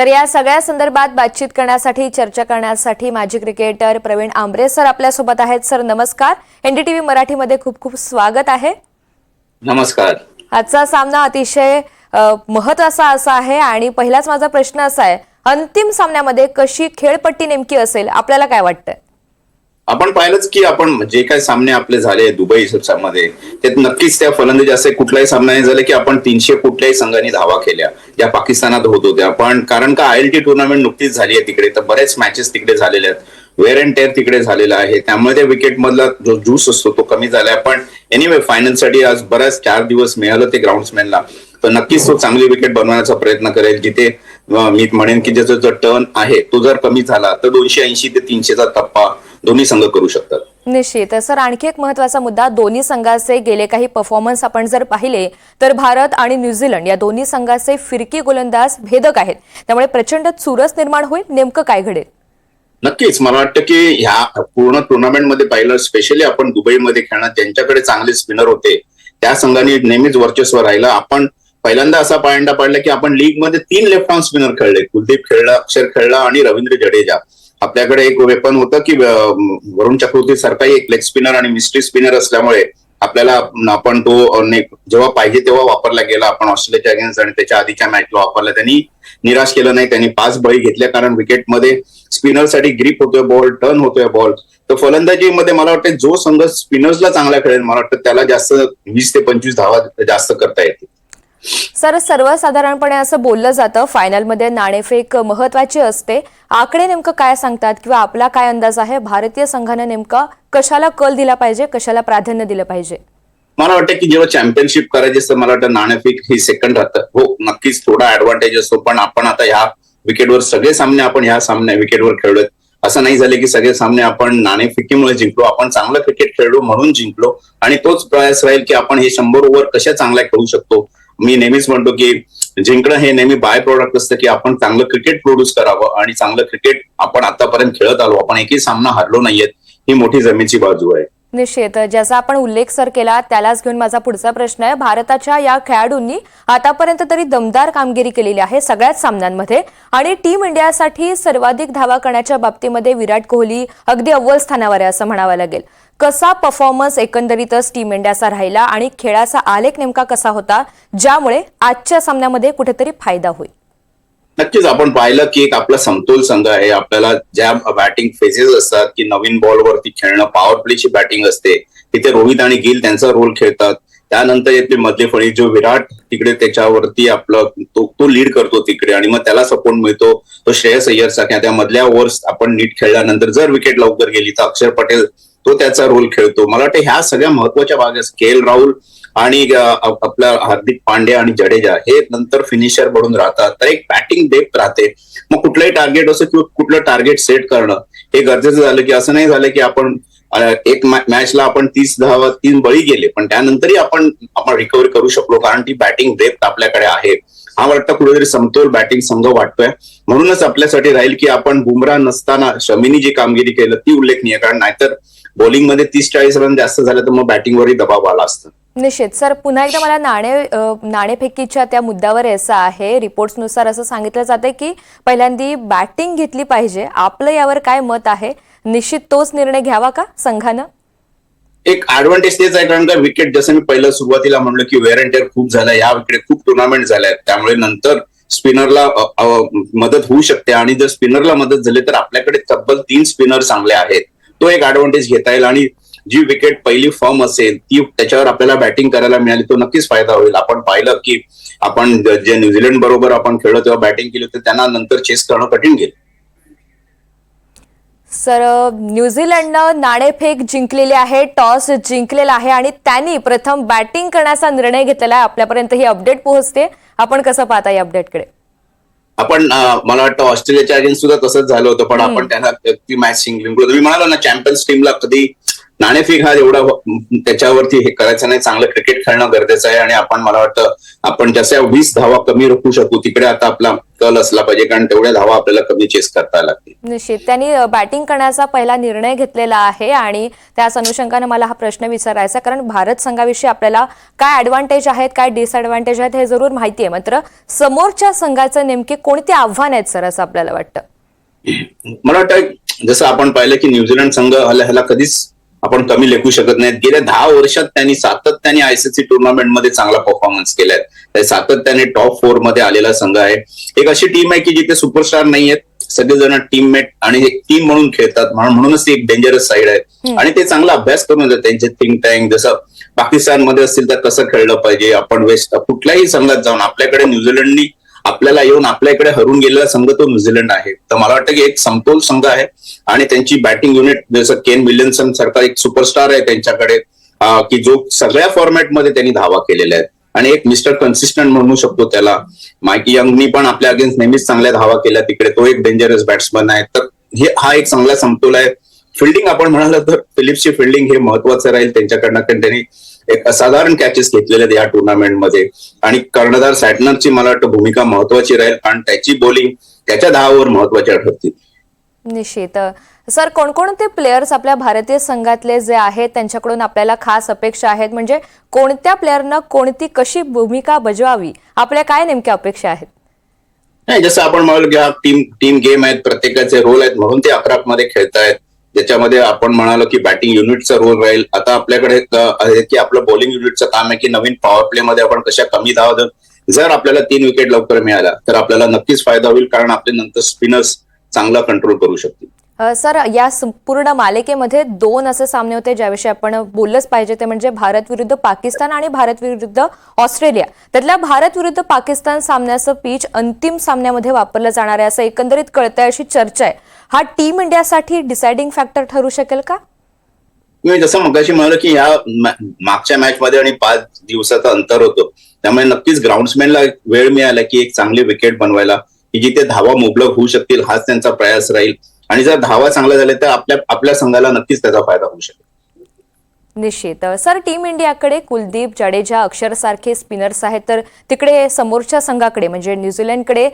तर या सगळ्या संदर्भात बातचीत करण्यासाठी चर्चा करण्यासाठी माजी क्रिकेटर प्रवीण आंबरे सर आपल्यासोबत आहेत. सर नमस्कार. एनडीटीव्ही मराठीमध्ये खूप खूप स्वागत आहे. नमस्कार. आजचा सामना अतिशय महत्त्वाचा असा आहे आणि पहिलाच माझा प्रश्न असा आहे अंतिम सामन्यामध्ये कशी खेळपट्टी नेमकी असेल? आपल्याला काय वाटतंय? आपण पाहिलंच की आपण जे काय सामने आपले झाले दुबई मध्ये ते नक्कीच त्या फलंदाजी असे कुठलाही सामना नाही झाले की आपण तीनशे कुठल्याही संघांनी धावा केल्या. ज्या पाकिस्तानात होत होत्या. पण कारण का आय एल टी टुर्नामेंट नुकतीच झाली आहे तिकडे तर बरेच मॅचेस तिकडे झालेले आहेत. वेअर अँड टेअर तिकडे झालेला आहे. त्यामुळे त्या विकेट मधला जो ज्यूस असतो तो कमी झालाय. पण एनिवे फायनलसाठी आज बऱ्याच चार दिवस मिळालं ते ग्राउंडमॅनला तर नक्कीच तो चांगली विकेट बनवण्याचा प्रयत्न करेल. जिथे मी म्हणेन की ज्याचा जो टर्न आहे तो जर कमी झाला तर दोनशे ऐंशी ते तीनशेचा टप्पा दोन्ही संघ करू शकतात. निश्चित. सर आणखी एक महत्त्वाचा मुद्दा दोन्ही संघाचे गेले काही परफॉर्मन्स आपण जर पाहिले तर भारत आणि न्यूझीलंड या दोन्ही संघाचे फिरकी गोलंदाज भेदक आहेत. त्यामुळे प्रचंड चुरस निर्माण होईल नेमकं काय घडेल? नक्कीच. मला वाटतं की ह्या पूर्ण टुर्नामेंटमध्ये पाहिलं स्पेशली आपण दुबईमध्ये खेळणार ज्यांच्याकडे चांगले स्पिनर होते त्या संघाने नेहमीच वर्चस्व राहिलं. आपण पहिल्यांदा असा पायंडा पाडला की आपण लीगमध्ये तीन लेफ्ट आर्म स्पिनर खेळले. कुलदीप खेळला अक्षर खेळला आणि रवींद्र जडेजा. आपल्याकडे एक वेपन होतं की वरुण चक्रवर्ती सारखा एक लेग स्पिनर आणि मिस्ट्री स्पिनर असल्यामुळे आपल्याला आपण तो जेव्हा पाहिजे तेव्हा वापरला गेला. आपण ऑस्ट्रेलियाच्या अगेन्स्ट आणि त्याच्या आधीच्या मॅचला वापरला. त्यांनी निराश केलं नाही. त्यांनी पाच बळी घेतल्या कारण विकेटमध्ये स्पिनरसाठी ग्रीप होतोय बॉल टर्न होतोय बॉल तर फलंदाजीमध्ये मला वाटतं जो संघ स्पिनर्सला चांगला खेळेल मला वाटतं त्याला जास्त वीस ते पंचवीस धावा जास्त करता येतील. सर सर्वसाधारणपणे असं बोललं जातं फायनलमध्ये नाणेफेक महत्वाची असते. आकडे नेमकं काय सांगतात किंवा आपला काय अंदाज आहे? भारतीय संघानं नेमका कशाला कल दिला पाहिजे कशाला प्राधान्य दिलं पाहिजे? मला वाटतं की जेव्हा चॅम्पियनशिप करायची असतं मला वाटतं नाणेफेक ही सेकंड राहतं. हो नक्कीच थोडा ऍडव्हान्टेज असतो पण आपण आता ह्या विकेटवर सगळे सामने आपण ह्या सामने विकेटवर खेळलोय. असं नाही झालं की सगळे सामने आपण नाणेफिकीमुळे जिंकलो आपण चांगलं क्रिकेट खेळलो म्हणून जिंकलो. आणि तोच प्रयास राहील की आपण हे शंभर ओव्हर कशा चांगल्या खेळू शकतो मी नेहमीच म्हणतो की जिंकणं हे नेहमी बाय प्रोडक्ट असतं की आपण चांगलं क्रिकेट प्रोड्यूस करावं आणि चांगलं क्रिकेट आपण आतापर्यंत खेळत आलो. आपण एकही सामना हरलो नाहीयेत. ही मोठी जमेची बाजू आहे. निश्चित ज्याचा आपण उल्लेख सर केला त्यालाच घेऊन माझा पुढचा प्रश्न आहे. भारताच्या या खेळाडूंनी आतापर्यंत तरी दमदार कामगिरी केलेली आहे सगळ्याच सामन्यांमध्ये. आणि टीम इंडियासाठी सर्वाधिक धावा करण्याच्या बाबतीमध्ये विराट कोहली अगदी अव्वल स्थानावर आहे असं म्हणावं लागेल. कसा परफॉर्मन्स एकंदरीतच टीम इंडियाचा राहिला आणि खेळाचा आलेख नेमका कसा होता ज्यामुळे आजच्या सामन्यामध्ये कुठेतरी फायदा होईल? नक्कीच आपण पाहिलं की एक आपला समतोल संघ आहे. आपल्याला ज्या बॅटिंग फेजेस असतात की नवीन बॉलवरती खेळणं पॉवर प्लेची बॅटिंग असते तिथे रोहित आणि गिल त्यांचा रोल खेळतात. त्यानंतर येते मधले फळी जो विराट तिकडे त्याच्यावरती आपलं तो तो लीड करतो तिकडे आणि मग त्याला सपोर्ट मिळतो. तो श्रेयस अय्यरचा किंवा त्या मधल्या ओव्हर्स आपण नीट खेळल्यानंतर जर विकेट लवकर गेली तर अक्षर पटेल तो त्याचा रोल खेळतो. मला वाटतं ह्या सगळ्या महत्त्वाच्या भाग के एल राहुल आणि आपला हार्दिक पांड्या आणि जडेजा हे नंतर फिनिशर बनून राहतात. तर एक बॅटिंग डेप्थ राहते. मग कुठलंही टार्गेट असो किंवा कुठलं टार्गेट सेट करणं हे गरजेचं झालं की असं नाही झालं की आपण एक मॅचला आपण तीस धावा तीन बळी गेले पण त्यानंतरही आपण आपण रिकव्हर करू शकलो कारण ती बॅटिंग डेप्थ आपल्याकडे आहे. हा वाटतं कुठेतरी समतोल बॅटिंग संघ वाटतोय. म्हणूनच आपल्यासाठी राहील की आपण बुमराह नसताना शमीनी जी कामगिरी केलं ती उल्लेखनीय कारण नाहीतर बॉलिंगमध्ये तीस चाळीस रन जास्त झाले तर मग बॅटिंगवरही दबाव आला असतं. निश्चित. सर पुन्हा एकदा मला नाणे नाणेफेकीच्या त्या मुद्द्यावर यायचं आहे. रिपोर्ट्सनुसार असं सांगितलं जातं की पहिल्यांदी बॅटिंग घेतली पाहिजे. आपलं यावर काय मत आहे? निश्चित तोच निर्णय घ्यावा का संघानं? एक ऍडव्हान्टेज तेच आहे कारण का विकेट जसं मी पहिलं सुरुवातीला म्हणलं की वेअर अँड टेअर खूप झालं. या विकेट खूप टुर्नामेंट झाल्या त्यामुळे नंतर स्पिनरला मदत होऊ शकते. आणि जर स्पिनरला मदत झाली तर आपल्याकडे तब्बल तीन स्पिनर चांगले आहेत. तो एक ऍडव्हान्टेज घेता येईल आणि जी विकेट पहिली फॉर्म असेल ती त्याच्यावर आपल्याला बॅटिंग करायला मिळाली तो नक्कीच फायदा होईल. आपण पाहिलं की आपण जे न्यूझीलंड बरोबर आपण खेळलो तेव्हा बॅटिंग केली होती त्यांना नंतर चेस करणं कठीण गेलं. सर न्यूझीलंडनं नाणेफेक जिंकलेली आहे टॉस जिंकलेला आहे आणि त्यांनी प्रथम बॅटिंग करण्याचा निर्णय घेतलेला आहे. आपल्यापर्यंत ही अपडेट पोहोचते. आपण कसं पाहता या अपडेटकडे आपण मला वाटतं ऑस्ट्रेलियाच्या अगेन्स्ट सुद्धा तसंच झालं होतं पण आपण त्यांना ती मॅच जिंकली. तुम्ही म्हणाला ना चॅम्पियन्स टीमला कधी नाणेफेक हा एवढा त्याच्यावरती हे करायचं नाही चांगलं क्रिकेट खेळणं गरजेचं आहे. आणि आपण मला वाटतं आपण जशा वीस धावा कमी रोखू शकू तिकडे आता आपला कल असला पाहिजे कारण तेवढ्या धावा आपल्याला कमी चेस करता लागतील. निश्चित. त्यांनी बॅटिंग करण्याचा पहिला निर्णय घेतलेला आहे आणि त्याच अनुषंगाने मला हा प्रश्न विचारायचा कारण भारत संघाविषयी आपल्याला काय ऍडव्हान्टेज आहेत काय डिसएडव्हान्टेज आहेत हे जरूर माहिती आहे. मात्र समोरच्या संघाचे नेमके कोणते आव्हान आहेत सर असं आपल्याला वाटतं? मला वाटतं जसं आपण पाहिलं की न्यूझीलंड संघ ह्याला कधीच आपण कमी लेखू शकत नाहीत. गेल्या दहा वर्षात त्यांनी सातत्याने आयसीसी टुर्नामेंटमध्ये चांगला परफॉर्मन्स केलाय. त्या सातत्याने टॉप फोरमध्ये आलेला संघ आहे. एक अशी टीम आहे की जिथे सुपरस्टार नाही आहेत सगळेजण टीममेट आणि एक टीम म्हणून खेळतात. म्हणून म्हणूनच ती एक डेंजरस साईड आहे. आणि ते चांगला अभ्यास करून येतात त्यांचे थिंक टँक जसं पाकिस्तानमध्ये असतील तर कसं खेळलं पाहिजे. आपण वेस्ट कुठल्याही संघात जाऊन आपल्याकडे न्यूझीलंडनी आपल्याला येऊन आपल्या इकडे हरून गेलेला संघ तो न्यूझीलंड आहे. तर मला वाटतं की एक समतोल संघ आहे आणि त्यांची बॅटिंग युनिट जसं केन विल्यमसन सारखा एक सुपरस्टार आहे त्यांच्याकडे की जो सगळ्या फॉर्मॅटमध्ये त्यांनी धावा केलेल्या आहेत. आणि एक मिस्टर कन्सिस्टंट म्हणू शकतो त्याला. मायकी यंगनी पण आपल्या अगेन्स्ट नेहमीच चांगल्या धावा केल्या. तिकडे तो एक डेंजरस बॅट्समन आहे. तर हे हा एक चांगला समतोल आहे. फिल्डिंग आपण म्हणाल तर फिलिप्सची फिल्डिंग हे महत्वाचं राहील. त्यांच्याकडनं कारण त्यांनी एक असाधारण कॅचेस घेतलेले आहेत या टुर्नामेंटमध्ये आणि कर्णधार सॅटनरची मला वाटतं भूमिका महत्वाची राहील कारण त्याची बॉलिंग त्याच्या धावावर महत्त्वाच्या ठरतील निश्चित. सर कोणकोणते प्लेयर्स आपल्या भारतीय संघातले जे आहेत त्यांच्याकडून आपल्याला खास अपेक्षा आहेत? म्हणजे कोणत्या प्लेअरनं कोणती कशी भूमिका बजवावी? आपल्या काय नेमक्या अपेक्षा आहेत? नाही जसं आपण म्हणालो की हा टीम टीम गेम आहेत प्रत्येकाचे रोल आहेत म्हणून ते अकरा मध्ये खेळतायत. ज्याच्यामध्ये आपण म्हणालो की बॅटिंग युनिटचा रोल राहील. आता आपल्याकडे आहे की आपलं बॉलिंग युनिटचं काम आहे की नवीन पॉवर प्ले मध्ये आपण कशा कमी धावा देऊन जर आपल्याला तीन विकेट लवकर मिळाल्या तर आपल्याला नक्कीच फायदा होईल कारण आपले नंतर स्पिनर्स चांगला कंट्रोल करू शकतील. सर या संपूर्ण मालिकेमध्ये दोन असे सामने होते ज्याविषयी आपण बोललंच पाहिजे. ते म्हणजे भारत विरुद्ध पाकिस्तान आणि भारत विरुद्ध ऑस्ट्रेलिया. त्यातल्या भारत विरुद्ध पाकिस्तान सामन्याचं पीच अंतिम सामन्यामध्ये वापरलं जाणार आहे असं एकंदरीत कळतंय अशी चर्चा आहे. हा टीम इंडियासाठी डिसाइडिंग फॅक्टर ठरू शकेल का? मी जसं मगाशी म्हणालो की ह्या मागच्या मॅच मध्ये आणि पाच दिवसाचं अंतर होतं. त्यामुळे नक्कीच ग्राउंड्समॅनला वेळ मिळाला की एक चांगली विकेट बनवायला की जिथे धावा मुबलक होऊ शकतील हाच त्यांचा प्रयास राहील. आणि जर धावा चांगल्या झाल्या तर आपल्या आपल्या संघाला नक्कीच त्याचा फायदा होऊ शकेल. निश्चित. सर टीम इंडियाकडे कुलदीप जाडेजा अक्षर सारखे स्पिनर्स आहेत. तर तिकडे समोरच्या संघाकडे म्हणजे न्यूझीलंडकडे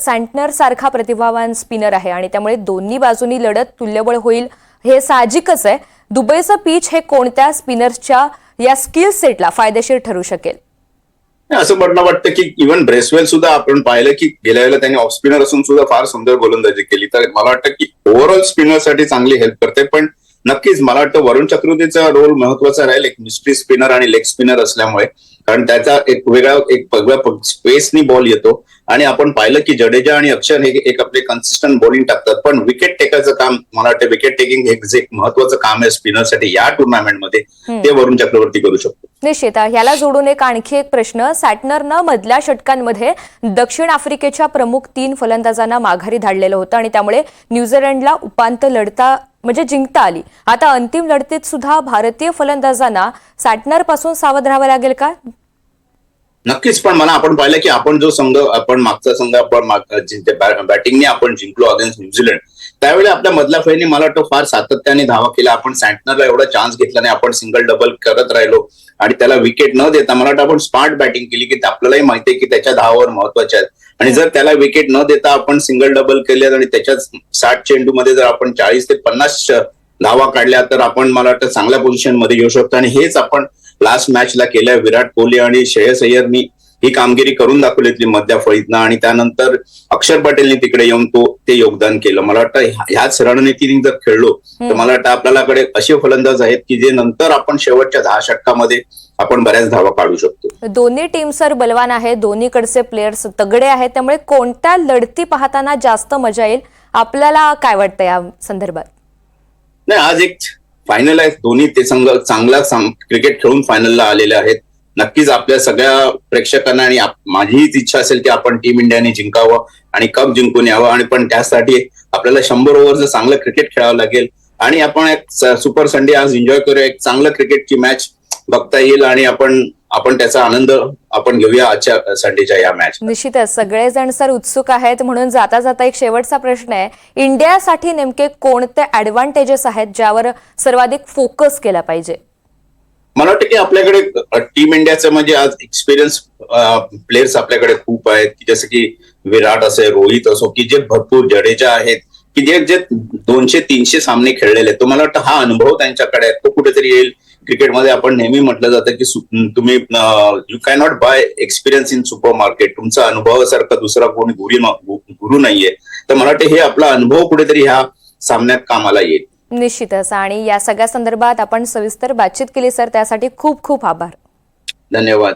सँटनर सारखा प्रतिभावान स्पिनर आहे आणि त्यामुळे दोन्ही बाजूनी लढत तुल्यबळ होईल हे साहजिकच आहे. दुबईचं पीच हे कोणत्या स्पिनर्सच्या या स्किल सेटला फायदेशीर ठरू शकेल? असं म्हणणं वाटतं की इव्हन ब्रेसवेल सुद्धा आपण पाहिलं की गेल्या वेळेला त्यांनी ऑफ स्पिनर असून सुद्धा फार सुंदर गोलंदाजी केली. तर मला वाटतं की ओव्हरऑल स्पिनरसाठी चांगली हेल्प करते. पण नक्कीच मला वाटतं वरुण चक्रवर्तीचा रोल महत्त्वाचा राहील. एक मिस्ट्री स्पिनर आणि लेग स्पिनर असल्यामुळे. कारण त्याचा एक वेगळा एक वेगळ्या स्पेसनी बॉल येतो. आणि आपण पाहिलं की जडेजा आणि अक्षर हे एक आपले कन्सिस्टंट बॉलिंग टाकतात. पण विकेट टेकायचं काम मला वाटतं विकेट टेकिंग हे जे महत्वाचं काम आहे स्पिनरसाठी या टुर्नामेंटमध्ये ते वरुण चक्रवर्ती करू शकतो. निश्चित ह्याला जोडून एक आणखी एक प्रश्न. सॅटनरनं मधल्या षटकांमध्ये दक्षिण आफ्रिकेच्या प्रमुख तीन फलंदाजांना माघारी धाडलेलं होतं आणि त्यामुळे न्यूझीलंडला उपांत लढता म्हणजे जिंकता आली. आता अंतिम लढतीत सुद्धा भारतीय फलंदाजांना सॅटनरपासून सावध राहावं लागेल का? नक्कीच पण मला आपण पाहिलं की आपण जो संघ आपण मागचा संघ आपण बॅटिंगने आपण जिंकलो अगेन्स्ट न्यूझीलंड. त्यावेळी आपल्या मधल्या फळीने मला वाटतं फार सातत्याने धावा केला. आपण सँटनरला एवढा चान्स घेतला नाही. आपण सिंगल डबल करत राहिलो. आणि त्याला विकेट न देता मला वाटतं आपण स्मार्ट बॅटिंग केली की आपल्यालाही माहिती आहे की त्याच्या धावावर महत्त्वाच्या आहेत. आणि जर त्याला विकेट न देता आपण सिंगल डबल केले आणि त्याच्या साठ चेंडू मध्ये जर आपण चाळीस ते पन्नास धावा काढल्या तर आपण मला वाटतं चांगल्या पोझिशनमध्ये येऊ शकतो. आणि हेच आपण लास्ट मॅचला केलंय विराट कोहली आणि श्रेयस अय्यरनी ही कामगिरी करून दाखवली मधल्या फळीतनं आणि त्यानंतर अक्षर पटेलने तिकडे येऊन तो ते योगदान केलं. मला वाटतं ह्या- ह्याच रणनीतीने जर खेळलो तर मला वाटतं आपल्याकडे असे फलंदाज आहेत की जे नंतर आपण शेवटच्या दहा षटकामध्ये आपण बऱ्याच धावा काढू शकतो. दोन्ही टीम सर बलवान आहे दोन्हीकडचे प्लेयर्स तगडे आहेत. त्यामुळे कोणत्या लढती पाहताना जास्त मजा येईल? आपल्याला काय वाटतं या संदर्भात? नाही आज एक फायनल आहे दोन्ही ते संघ चांगला क्रिकेट खेळून फायनलला आलेले आहेत. नक्कीच आपल्या सगळ्या प्रेक्षकांना आणि माझीच इच्छा असेल की आपण टीम इंडियाने जिंकावं आणि कप जिंकून यावं. आणि पण त्यासाठी आपल्याला शंभर ओव्हरचं चांगलं क्रिकेट खेळावं लागेल आणि आपण एक सुपर संडे आज एन्जॉय करूया. एक चांगलं क्रिकेटची मॅच बघता येईल आणि आपण आपण त्याचा आनंद आपण घेऊया आजच्या संडेच्या या मॅच निश्चितच. सगळेजण सर उत्सुक आहेत. म्हणून जाता जाता एक शेवटचा प्रश्न आहे. इंडियासाठी नेमके कोणते ऍडव्हान्टेजेस आहेत ज्यावर सर्वाधिक फोकस केला पाहिजे? मला वाटतं की आपल्याकडे टीम इंडियाचं म्हणजे आज एक्सपिरियन्स प्लेयर्स आपल्याकडे खूप आहेत. की जसं की विराट असे रोहित असो की जे भरपूर जडेजा आहेत की जे जे दोनशे तीनशे सामने खेळलेले आहेत. तो मला वाटतं हा अनुभव त्यांच्याकडे आहे. तो कुठेतरी येईल. क्रिकेटमध्ये आपण नेहमी म्हटलं जातं की तुम्ही you can not buy experience in supermarket तुमचा अनुभवासारखा दुसरा कोणी गुरु गुरु नाहीये. तर मला वाटतं हे आपला अनुभव कुठेतरी ह्या सामन्यात कामाला येईल. निश्चितच. आणि या सगळ्या संदर्भात आपण सविस्तर बातचीत केली सर. त्यासाठी खूप खूप आभार. धन्यवाद.